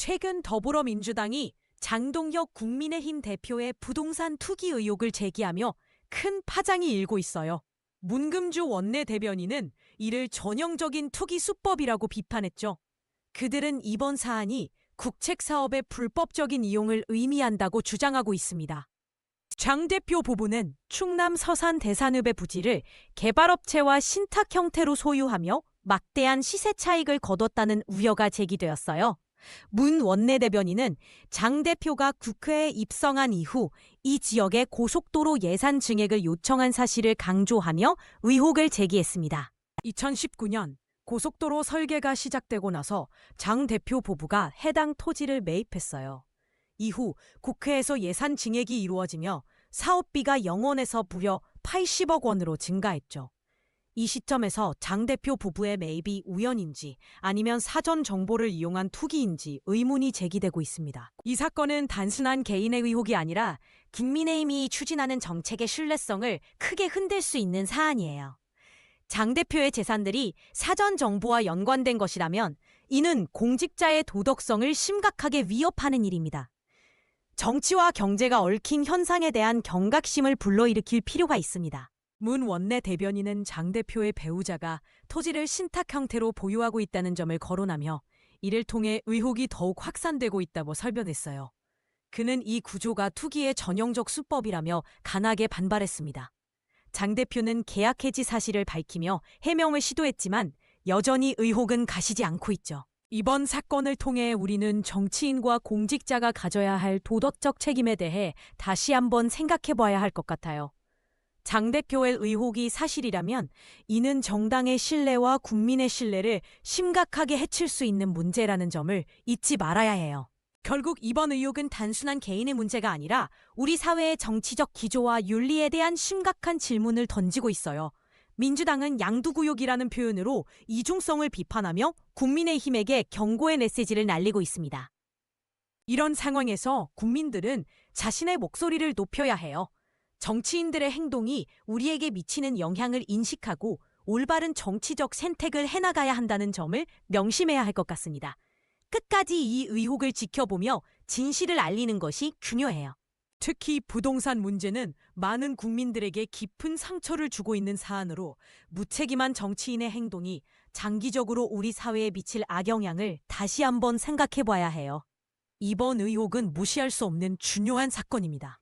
최근 더불어민주당이 장동혁 국민의힘 대표의 부동산 투기 의혹을 제기하며 큰 파장이 일고 있어요. 문금주 원내대변인은 이를 전형적인 투기 수법이라고 비판했죠. 그들은 이번 사안이 국책 사업의 불법적인 이용을 의미한다고 주장하고 있습니다. 장 대표 부부는 충남 서산 대산읍의 부지를 개발업체와 신탁 형태로 소유하며 막대한 시세 차익을 거뒀다는 우려가 제기되었어요. 문 원내대변인은 장 대표가 국회에 입성한 이후 이 지역의 고속도로 예산 증액을 요청한 사실을 강조하며 의혹을 제기했습니다. 2019년 고속도로 설계가 시작되고 나서 장 대표 부부가 해당 토지를 매입했어요. 이후 국회에서 예산 증액이 이루어지며 사업비가 영원에서 무려 80억 원으로 증가했죠. 이 시점에서 장 대표 부부의 매입이 우연인지 아니면 사전 정보를 이용한 투기인지 의문이 제기되고 있습니다. 이 사건은 단순한 개인의 의혹이 아니라 국민의힘이 추진하는 정책의 신뢰성을 크게 흔들 수 있는 사안이에요. 장 대표의 재산들이 사전 정보와 연관된 것이라면 이는 공직자의 도덕성을 심각하게 위협하는 일입니다. 정치와 경제가 얽힌 현상에 대한 경각심을 불러일으킬 필요가 있습니다. 문 원내 대변인은 장 대표의 배우자가 토지를 신탁 형태로 보유하고 있다는 점을 거론하며 이를 통해 의혹이 더욱 확산되고 있다고 설명했어요. 그는 이 구조가 투기의 전형적 수법이라며 강하게 반발했습니다. 장 대표는 계약 해지 사실을 밝히며 해명을 시도했지만 여전히 의혹은 가시지 않고 있죠. 이번 사건을 통해 우리는 정치인과 공직자가 가져야 할 도덕적 책임에 대해 다시 한번 생각해 봐야 할 것 같아요. 장 대표의 의혹이 사실이라면 이는 정당의 신뢰와 국민의 신뢰를 심각하게 해칠 수 있는 문제라는 점을 잊지 말아야 해요. 결국 이번 의혹은 단순한 개인의 문제가 아니라 우리 사회의 정치적 기조와 윤리에 대한 심각한 질문을 던지고 있어요. 민주당은 양두구역이라는 표현으로 이중성을 비판하며 국민의힘에게 경고의 메시지를 날리고 있습니다. 이런 상황에서 국민들은 자신의 목소리를 높여야 해요. 정치인들의 행동이 우리에게 미치는 영향을 인식하고 올바른 정치적 선택을 해나가야 한다는 점을 명심해야 할 것 같습니다. 끝까지 이 의혹을 지켜보며 진실을 알리는 것이 중요해요. 특히 부동산 문제는 많은 국민들에게 깊은 상처를 주고 있는 사안으로 무책임한 정치인의 행동이 장기적으로 우리 사회에 미칠 악영향을 다시 한번 생각해 봐야 해요. 이번 의혹은 무시할 수 없는 중요한 사건입니다.